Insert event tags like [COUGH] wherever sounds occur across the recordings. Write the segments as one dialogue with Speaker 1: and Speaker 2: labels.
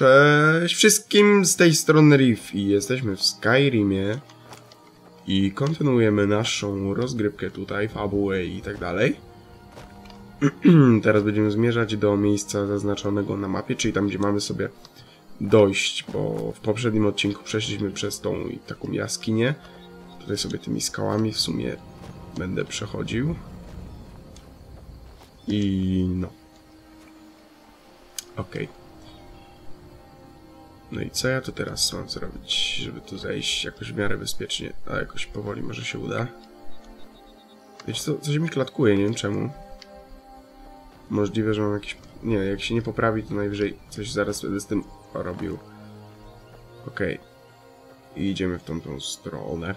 Speaker 1: Cześć wszystkim z tej strony Riff i jesteśmy w Skyrimie i kontynuujemy naszą rozgrywkę tutaj, fabułę i tak dalej. [CLEARS THROAT] Teraz będziemy zmierzać do miejsca zaznaczonego na mapie, czyli tam gdzie mamy sobie dojść, bo w poprzednim odcinku przeszliśmy przez tą taką jaskinię. Tutaj sobie tymi skałami w sumie będę przechodził. I no. Okej. Okay. No i co ja tu teraz mam zrobić, żeby tu zejść jakoś w miarę bezpiecznie, a jakoś powoli może się uda. Wiecie co, coś mi klatkuje, nie wiem czemu. Możliwe, że mam jakiś... Nie, jak się nie poprawi, to najwyżej coś zaraz będę z tym robił. Okej. Okay. I idziemy w tą, tą stronę.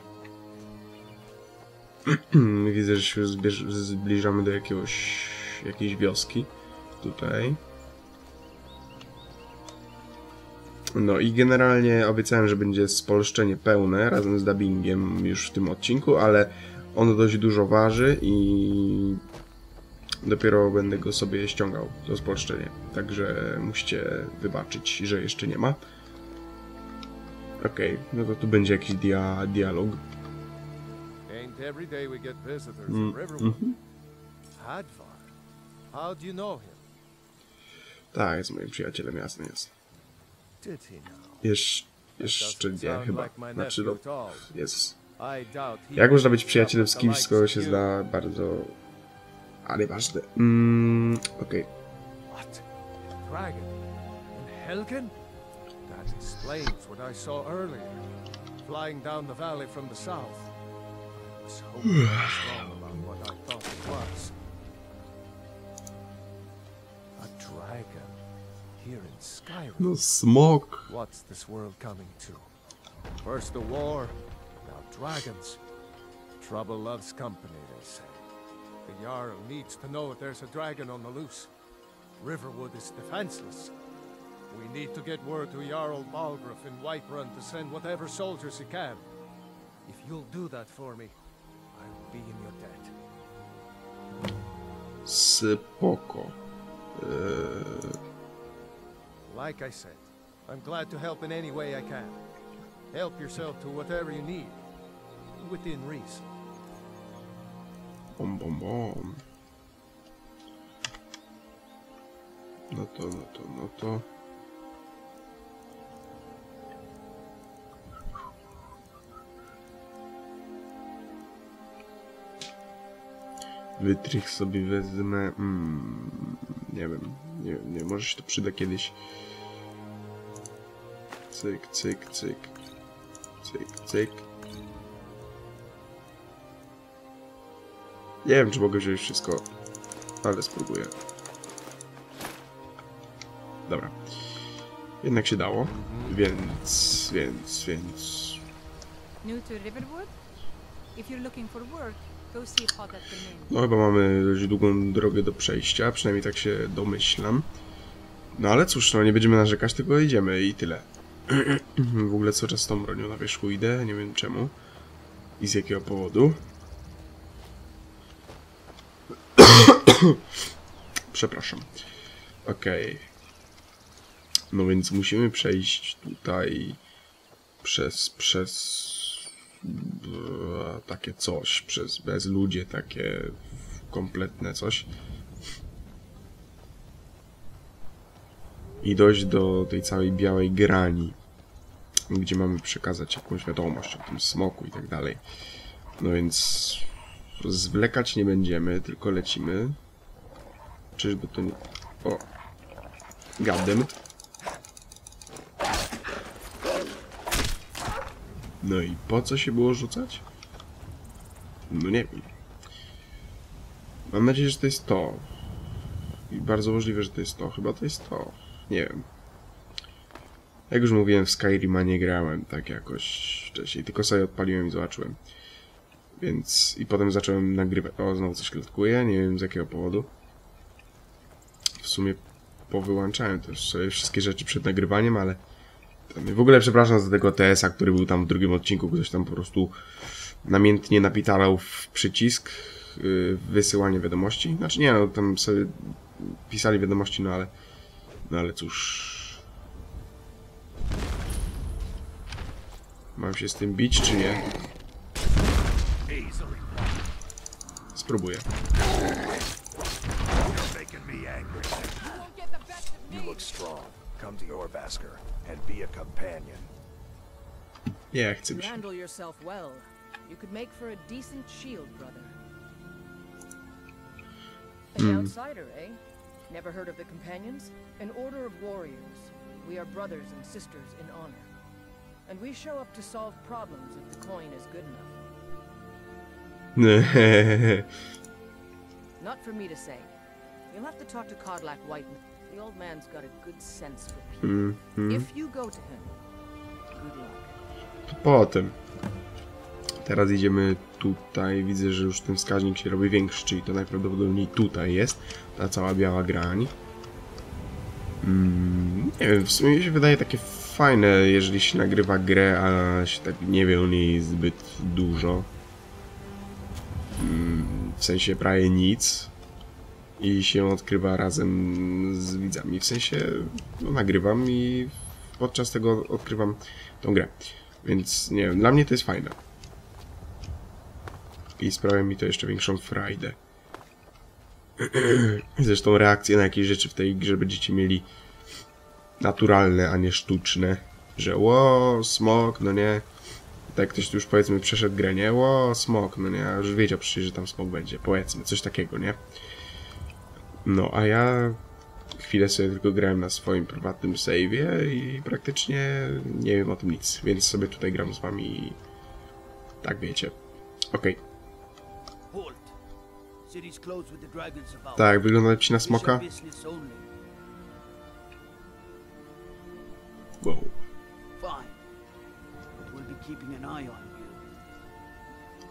Speaker 1: [CLEARS THROAT] Widzę, że się zbliżamy do jakiegoś... jakiejś wioski. Tutaj. No i generalnie obiecałem, że będzie spolszczenie pełne razem z dubbingiem już w tym odcinku, ale ono dość dużo waży i dopiero będę go sobie ściągał, to spolszczenie. Także musicie wybaczyć, że jeszcze nie ma. Okej, okay, no to tu będzie jakiś dia dialog. Mm, mm -hmm. Tak, jest moim przyjacielem, jasne, jasne. Jesz, jeszcze nie, chyba. Znaczy, no, jest. Jak można być przyjacielem z kimś, skoro się zna bardzo... Ale ważne. Mm, okej. Okay. Helgen? That explains what I saw earlier. Flying down the valley from the south. I was hoping I was [SIGHS] wrong about what I thought it was. A dragon. Here in Skyrim. No smoke. What's this world coming to? First the war, now dragons. Trouble loves company, they say. The Jarl needs to know if there's a dragon on the loose. Riverwood is defenseless. We need to get word to Jarl Balgruff in Whiterun to send whatever soldiers he can. If you'll do that for me, I will be in your debt. Spoko. Eee...
Speaker 2: Eh, Like I said, I'm glad to help in any way I can. Help yourself to whatever you need, within reason.
Speaker 1: Bom, bom, bom. No to, no to, no to. Wytrych sobie wezmę. Mm, nie wiem. Nie, nie, może się to przyda kiedyś. Cyk, cyk, cyk. Cyk, cyk. Nie wiem, czy mogę wziąć wszystko, ale spróbuję. Dobra. Jednak się dało, więc, więc, więc... New to Riverwood? If you're looking for work, no chyba mamy dość długą drogę do przejścia, przynajmniej tak się domyślam. No ale cóż, no nie będziemy narzekać, tylko idziemy i tyle. [CLEARS THROAT] w ogóle cały czas tą bronią na wierzchu idę, nie wiem czemu. I z jakiego powodu. [CLEARS THROAT] Przepraszam. Okej. Okay. No więc musimy przejść tutaj przez, przez takie coś, przez bezludzie, takie kompletne coś. I dojść do tej całej białej grani, gdzie mamy przekazać jakąś wiadomość o tym smoku i tak dalej. No więc zwlekać nie będziemy, tylko lecimy. Czyżby to nie... O! Gadem. No i po co się było rzucać? No nie wiem. Mam nadzieję, że to jest to. I bardzo możliwe, że to jest to. Chyba to jest to. Nie wiem. Jak już mówiłem, w Skyrima nie grałem tak jakoś wcześniej. Tylko sobie odpaliłem i zobaczyłem. Więc... I potem zacząłem nagrywać. O, znowu coś klatkuje. Nie wiem z jakiego powodu. W sumie powyłączałem też sobie wszystkie rzeczy przed nagrywaniem, ale... W ogóle przepraszam za tego TS-a, który był tam w drugim odcinku, ktoś tam po prostu namiętnie napitalał w przycisk yy, wysyłanie wiadomości. Znaczy nie, no tam sobie pisali wiadomości, no ale no ale cóż... Mam się z tym bić, czy nie? Spróbuję.
Speaker 3: You look strong. Come to Orvasker and be a companion.
Speaker 1: Nie, ja chcę
Speaker 4: You
Speaker 1: być.
Speaker 4: handle yourself well. You could make for a decent shield, brother. An outsider, eh? Never heard of the Companions? An order of warriors. We are brothers and sisters in honor. And we show up to solve problems if the coin is good enough. [LAUGHS] Not for me to say. You'll have to talk to Codlack White. The old man's got a good sense for people.
Speaker 1: Mhm.
Speaker 4: If you go to him, good luck.
Speaker 1: Potem. Teraz idziemy tutaj. Widzę, że już ten wskaźnik się robi większy, czyli to najprawdopodobniej tutaj jest. Ta cała biała grań. Mm, nie wiem, w sumie mi się wydaje takie fajne, jeżeli się nagrywa grę, a się tak nie wie o niej zbyt dużo. Mm, w sensie prawie nic. I się odkrywa razem z widzami. W sensie no, nagrywam i podczas tego odkrywam tą grę. Więc nie wiem, dla mnie to jest fajne. I sprawia mi to jeszcze większą frajdę. [CLEARS THROAT] Zresztą reakcje na jakieś rzeczy w tej grze będziecie mieli naturalne, a nie sztuczne. Że ło, smok, no nie. Tak ktoś już powiedzmy przeszedł grę, nie? Ło, smok, no nie. A już wiedział przecież, że tam smok będzie. Powiedzmy, coś takiego, nie? No, a ja chwilę sobie tylko grałem na swoim prywatnym save'ie i praktycznie nie wiem o tym nic, więc sobie tutaj gram z wami i tak wiecie. Okej,
Speaker 5: about.
Speaker 1: tak, wygląda ci na smoka? Wow.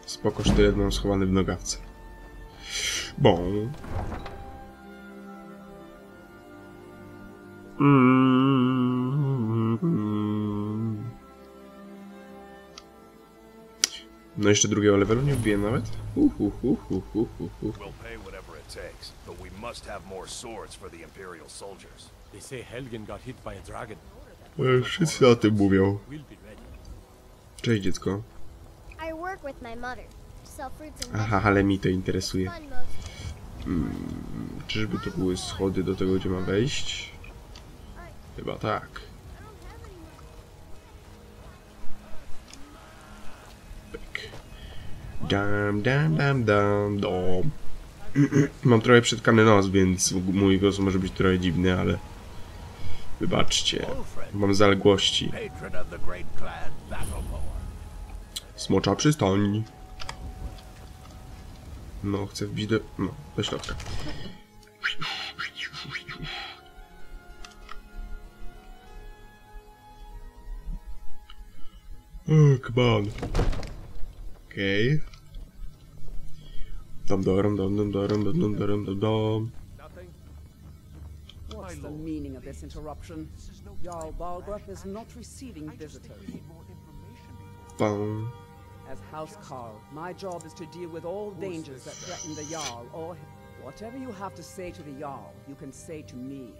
Speaker 1: Spoko, sztylet mam schowany w nogawce. Bon. No jeszcze drugiego levelu nie wbiłem nawet? Uh, uh, uh, uh, uh, uh.
Speaker 3: We'll pay whatever it takes, but we must have more swords for the Imperial soldiers.
Speaker 6: They say Helgen got hit by a dragon.
Speaker 1: Wszyscy o tym mówią. Cześć dziecko.
Speaker 7: I work with my mother. Sell fruits and
Speaker 1: Aha, ale mi to interesuje.
Speaker 7: Most.
Speaker 1: Czyżby to były schody do tego, gdzie mam wejść? Chyba tak. Pyk. Dam, dam, dam, dam, dom. [CLEARS THROAT] Mam trochę przytkany nos, więc mój głos może być trochę dziwny, ale... Wybaczcie. Mam zaległości. Smocza przystań. No, chcę wbić do... No, do środka. Oh, come on. Okej. Dom, dom, dom, dom, dom, dom, dom, dom, dom, dom.
Speaker 2: Nothing?
Speaker 8: What's the meaning of this interruption? Jarl Balgruff is not receiving visitors.
Speaker 1: Bum.
Speaker 8: As House Carl, my job is to deal with all dangers that threaten the Jarl or whatever you have to say to the Jarl, you can say to me.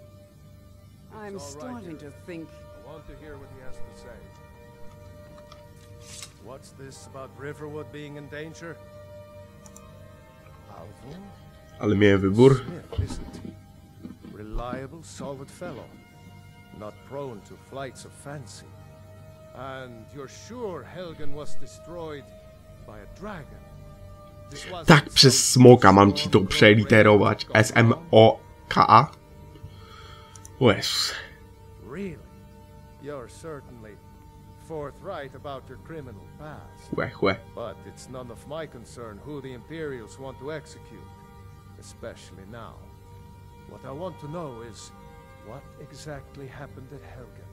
Speaker 8: I'm
Speaker 2: It's all right,
Speaker 8: starting to think
Speaker 2: I want to hear what he has to say. What's this about Riverwood being in danger? Alvin?
Speaker 1: Ale miałem wybór.
Speaker 2: Smith, isn't? Reliable, solid fellow. Not prone to flights of fancy. And you're sure Helgen was destroyed by a dragon? This wasn't
Speaker 1: Tak,
Speaker 2: some
Speaker 1: przez smoka mam ci to przeliterować.
Speaker 2: gone wrong?
Speaker 1: S-M-O-K-A. O Jezus.
Speaker 2: Really? You're certainly forthright about your criminal past.
Speaker 1: Łe, łe.
Speaker 2: But it's none of my concern who the Imperials want to execute, especially now. What I want to know is what exactly happened at Helgen.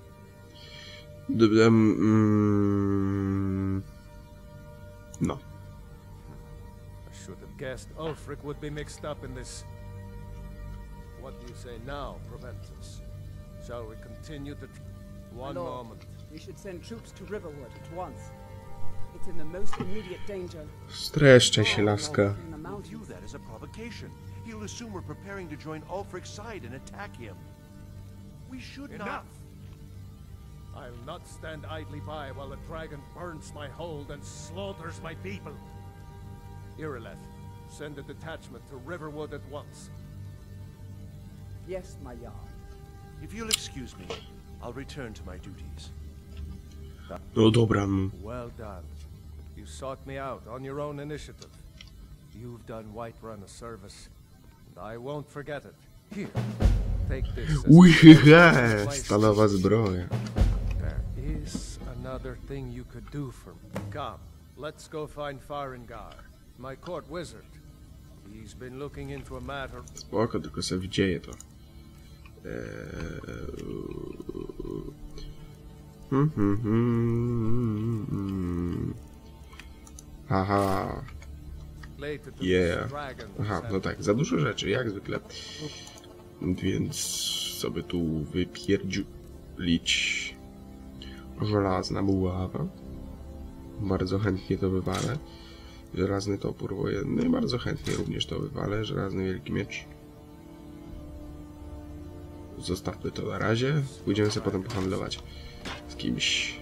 Speaker 1: D- em, mm, No.
Speaker 2: I should have guessed Ulfric would be mixed up in this. What do you say now, Proventus? Shall we continue the... One
Speaker 8: Lord.
Speaker 2: moment.
Speaker 8: We should send troops to Riverwood at once. It's in the most immediate danger.
Speaker 1: Streszczę się, laska.
Speaker 8: In the
Speaker 9: View that as a provocation. He'll assume we're preparing to join Ulfric's side and attack him. We should
Speaker 2: Enough!
Speaker 9: not.
Speaker 2: I I'll not stand idly by while the dragon burns my hold and slaughters my people. Irileth, send a detachment to Riverwood at once.
Speaker 8: Yes, my Jarl.
Speaker 9: If you'll excuse me, I'll return to my duties.
Speaker 1: No dobra, no.
Speaker 2: Well done. You sought me out on your own initiative. You've done Whiterun a service, and I won't forget it. Here, take this. as a
Speaker 1: Ujhe,
Speaker 2: place
Speaker 1: stalowa zbroja.
Speaker 2: There is another thing you could do for me. Come, let's go find Farengar, my court wizard. He's been looking into a matter.
Speaker 1: Spoko, tylko sobie wdzieje to. Hmm. Aha, Yeah. aha, no tak, za dużo rzeczy, jak zwykle. Więc sobie tu wypierdziulić żelazna buława. Bardzo chętnie to wywalę. Żelazny topór wojenny, bardzo chętnie również to wywalę. Żelazny wielki miecz. Zostawmy to na razie. Pójdziemy sobie potem pohandlować kimś.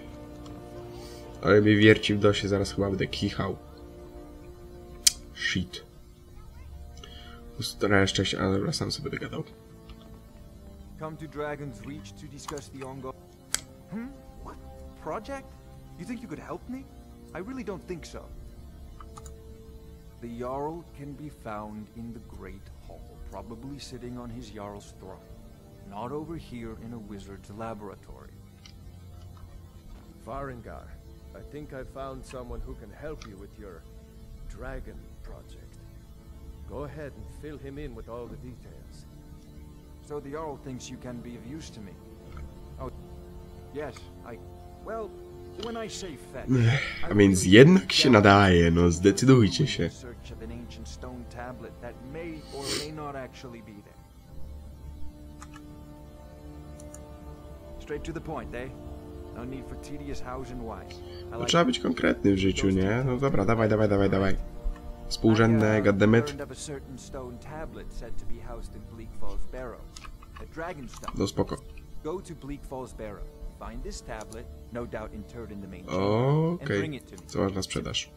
Speaker 1: Ale mnie wierci w dosie, zaraz chyba będę kichał. Shit. Ale sam sobie.
Speaker 10: Come to Dragon's Reach to discuss the ongoing. Hmm? What? Project? You think you could help me? I really don't think so. The Jarl can be found in the Great Hall, probably sitting on his Jarl's throne. Not over here in a wizard's laboratory.
Speaker 2: Farengar, I think I found someone who can help you with your dragon project. Go ahead and fill him in with all the details.
Speaker 10: So the Jarl thinks you can be of use to me. Oh, yes, I. Well, when I say fetch.
Speaker 1: A więc jednak się nadaje, no zdecydujcie się.
Speaker 10: Search of an ancient stone tablet that may or may not actually be there. Straight to the point, eh? No
Speaker 1: No, trzeba być konkretny w życiu, nie? No dobra, dawaj, dawaj, dawaj, dawaj. Współrzędne,
Speaker 10: uh,
Speaker 1: goddammit. No spoko. Okej.
Speaker 10: me.
Speaker 1: Co masz na sprzedaż?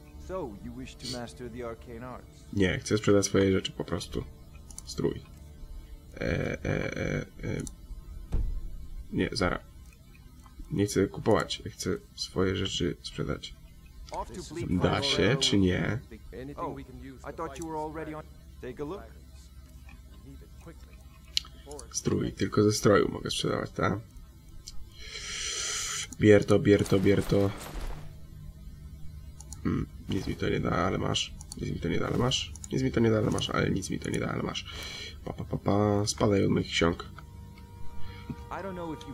Speaker 1: Nie, chcę sprzedać swoje rzeczy po prostu. Strój. E, e, e, e. Nie, zara. Nie chcę kupować, ja chcę swoje rzeczy sprzedać. Da się, czy nie?
Speaker 10: Oh,
Speaker 1: Strój, tylko ze stroju mogę sprzedawać, tak? Bierto, bierto, bierto. Mm, nic mi to nie da, ale masz. Nic mi to nie da, ale masz. Nic mi to nie da, ale masz, ale nic mi to nie da, ale masz. Pa, pa, pa, pa. Spadaj od moich ksiąg.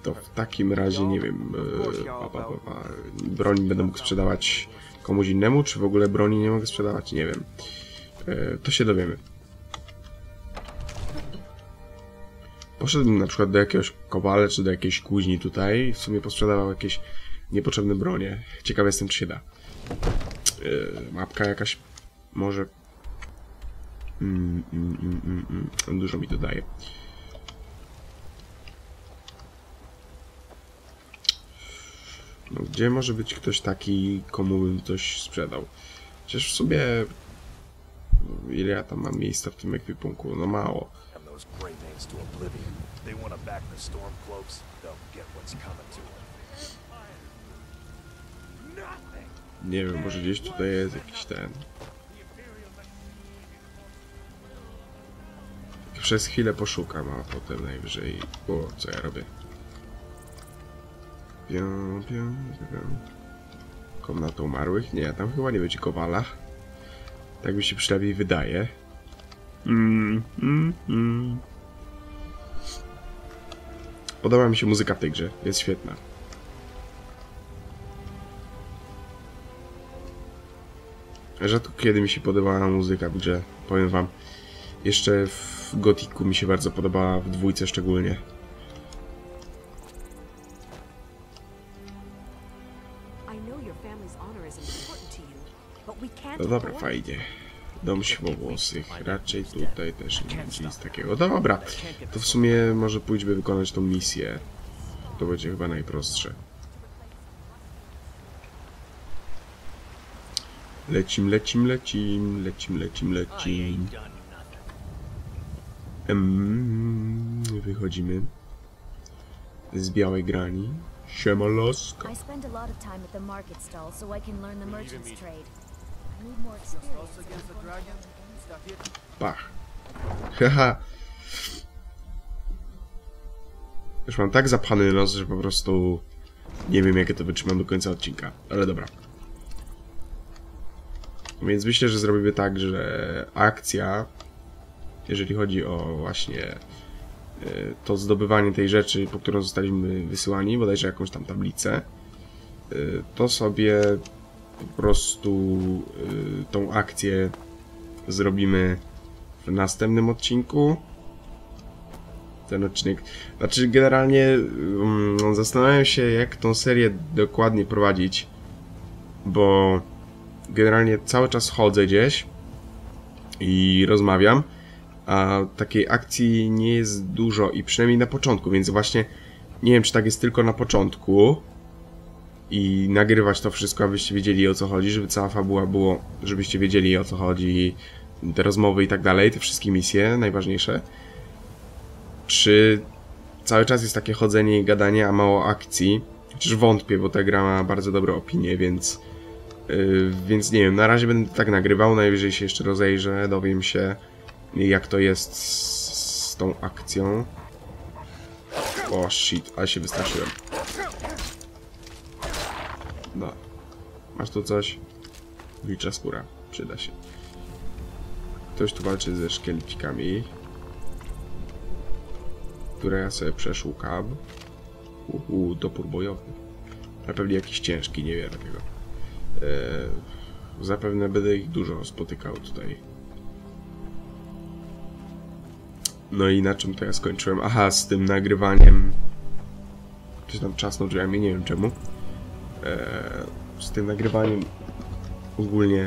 Speaker 1: To w takim razie, nie wiem, e, pa, pa, pa, broń będę mógł sprzedawać komuś innemu, czy w ogóle broni nie mogę sprzedawać, nie wiem. E, To się dowiemy. Poszedłbym na przykład do jakiegoś kowale, czy do jakiejś kuźni tutaj w sumie posprzedawał jakieś niepotrzebne bronie. Ciekawy jestem, czy się da. E, Mapka jakaś może... Mm, mm, mm, mm, mm. Dużo mi dodaje. No, gdzie może być ktoś taki, komu bym coś sprzedał? Przecież w sumie... Ile ja tam mam miejsca w tym ekwipunku? No mało. Nie wiem, może gdzieś tutaj jest jakiś ten... Przez chwilę poszukam, a potem najwyżej... O, co ja robię? Pią, pią, pią. Komnata umarłych? Nie, tam chyba nie będzie kowala. Tak mi się przynajmniej wydaje. Mm, mm, mm. Podoba mi się muzyka w tej grze, jest świetna. Rzadko kiedy mi się podobała muzyka w grze, powiem wam. Jeszcze w Gotiku mi się bardzo podobała, w dwójce szczególnie. No dobra, fajnie. Dom siwowłosych. Raczej tutaj też nie będzie nic takiego. No dobra, to w sumie może pójdźmy wykonać tą misję. To będzie chyba najprostsze. Lecim, lecim, lecim, lecim, lecim, lecim. Mm, wychodzimy z białej grani. Siema laska. Pach. Haha. Już mam tak zapchany nos, że po prostu nie wiem, jakie to wytrzymam do końca odcinka. Ale dobra. Więc myślę, że zrobimy tak, że akcja, jeżeli chodzi o właśnie e, to zdobywanie tej rzeczy, po którą zostaliśmy wysyłani, bodajże jakąś tam tablicę, e, to sobie po prostu e, tą akcję zrobimy w następnym odcinku. Ten odcinek. Znaczy, generalnie um, zastanawiam się, jak tą serię dokładnie prowadzić, bo generalnie cały czas chodzę gdzieś i rozmawiam, a takiej akcji nie jest dużo i przynajmniej na początku, więc właśnie nie wiem, czy tak jest tylko na początku i nagrywać to wszystko, abyście wiedzieli o co chodzi, żeby cała fabuła było, żebyście wiedzieli o co chodzi, te rozmowy i tak dalej, te wszystkie misje najważniejsze. Czy cały czas jest takie chodzenie i gadanie, a mało akcji? Chociaż wątpię, bo ta gra ma bardzo dobre opinie, więc yy, więc nie wiem, na razie będę tak nagrywał, najwyżej się jeszcze rozejrzę, dowiem się jak to jest z, z tą akcją. O shit, ale się wystraszyłem. No. Masz tu coś? Wilcza skóra. Przyda się. Ktoś tu walczy ze szkielecikami. Które ja sobie przeszukam. Uhu, topór bojowy. Ale pewnie jakiś ciężki, nie wiem takiego. Eee, zapewne będę ich dużo spotykał tutaj. No i na czym to ja skończyłem? Aha, z tym nagrywaniem. Czy tam czasnął drzwiami, nie wiem czemu. Eee, z tym nagrywaniem ogólnie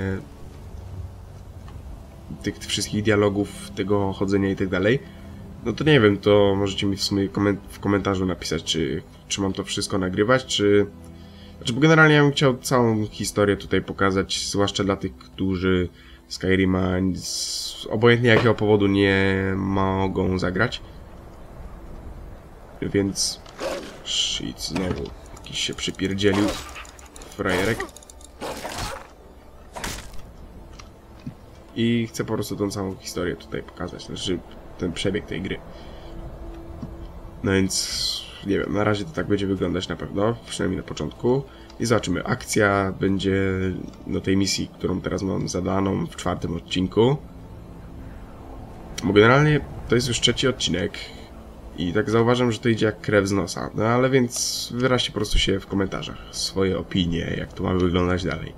Speaker 1: tych, tych wszystkich dialogów, tego chodzenia i tak dalej. No to nie wiem, to możecie mi w sumie koment w komentarzu napisać, czy, czy mam to wszystko nagrywać, czy... Znaczy, bo generalnie ja bym chciał całą historię tutaj pokazać, zwłaszcza dla tych, którzy Skyrima z obojętnie jakiego powodu nie mogą zagrać. Więc... Shit, znowu jakiś się przypierdzielił. Frajerek. I chcę po prostu tą całą historię tutaj pokazać, znaczy ten przebieg tej gry. No więc, nie wiem, na razie to tak będzie wyglądać na pewno, przynajmniej na początku. I zobaczymy, akcja będzie do tej misji, którą teraz mam zadaną w czwartym odcinku. Bo generalnie to jest już trzeci odcinek i tak zauważam, że to idzie jak krew z nosa. No ale więc wyraźcie po prostu się w komentarzach swoje opinie, jak to ma wyglądać dalej.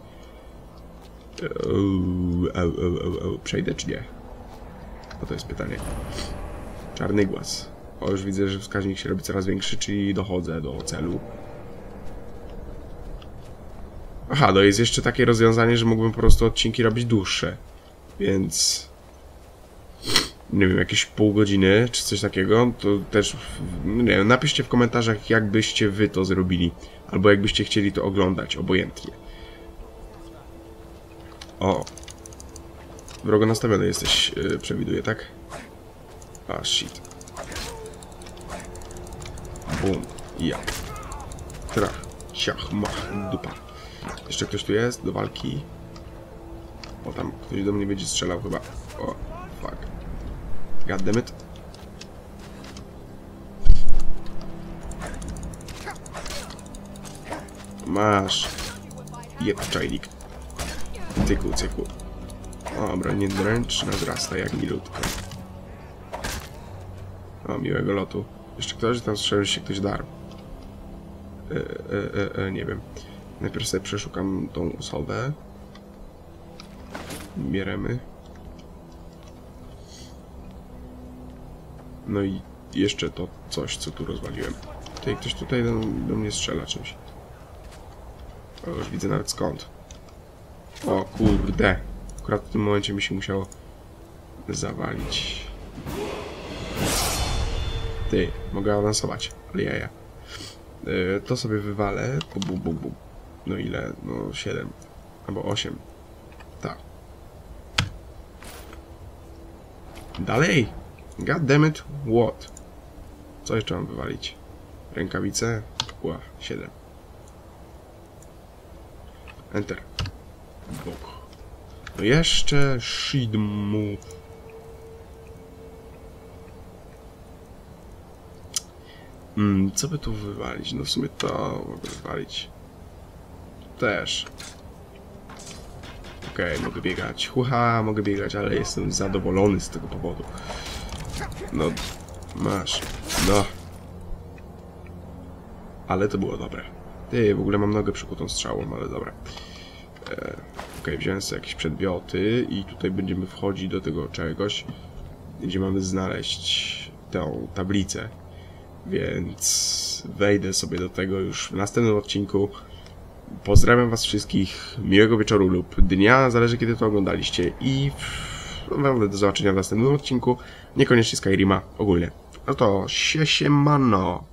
Speaker 1: Przejdę czy nie? No to jest pytanie. Czarny głaz. O, już widzę, że wskaźnik się robi coraz większy, czyli dochodzę do celu. Aha, no jest jeszcze takie rozwiązanie, że mógłbym po prostu odcinki robić dłuższe. Więc... Nie wiem, jakieś pół godziny, czy coś takiego, to też... Nie wiem, napiszcie w komentarzach, jak byście wy to zrobili. Albo jakbyście chcieli to oglądać, obojętnie. O. Wrogo nastawiony jesteś, yy, przewiduję, tak? A, shit. Bum. Ja. Trach. Siach, mach, dupa. Jeszcze ktoś tu jest do walki. O, tam ktoś do mnie będzie strzelał chyba. O. Goddammit. Masz. Jeb czajnik. Cyku, cyku. Dobra, nie dręcz, jak milutko. O, miłego lotu. Jeszcze ktoś, tam strzelił się ktoś darł. E, e, e, e, nie wiem. Najpierw sobie przeszukam tą osobę. Bieremy. No i jeszcze to coś, co tu rozwaliłem. Tutaj ktoś tutaj do, do mnie strzela czymś. O, już widzę nawet skąd. O kurde. Akurat w tym momencie mi się musiało zawalić. Ty, mogę awansować, ale jaja. Yy, e, to sobie wywalę. Bum, bum, bum. No ile? No 7. Albo 8. Tak. Dalej! God damn it, what? Co jeszcze mam wywalić? Rękawice? Ła, 7. Enter. Bok. No jeszcze Shidmu. Mm, co by tu wywalić? No w sumie to mogę wywalić. Też. Okej, mogę biegać. Huha, mogę biegać, ale jestem zadowolony z tego powodu. No, masz. No. Ale to było dobre. Ty, w ogóle mam nogę przykutą strzałą, ale dobra. E, Okej, wziąłem sobie jakieś przedmioty i tutaj będziemy wchodzić do tego czegoś, gdzie mamy znaleźć tę tablicę. Więc wejdę sobie do tego już w następnym odcinku. Pozdrawiam Was wszystkich, miłego wieczoru lub dnia, zależy kiedy to oglądaliście i w... do zobaczenia w następnym odcinku, niekoniecznie Skyrima ogólnie. No to się siemano!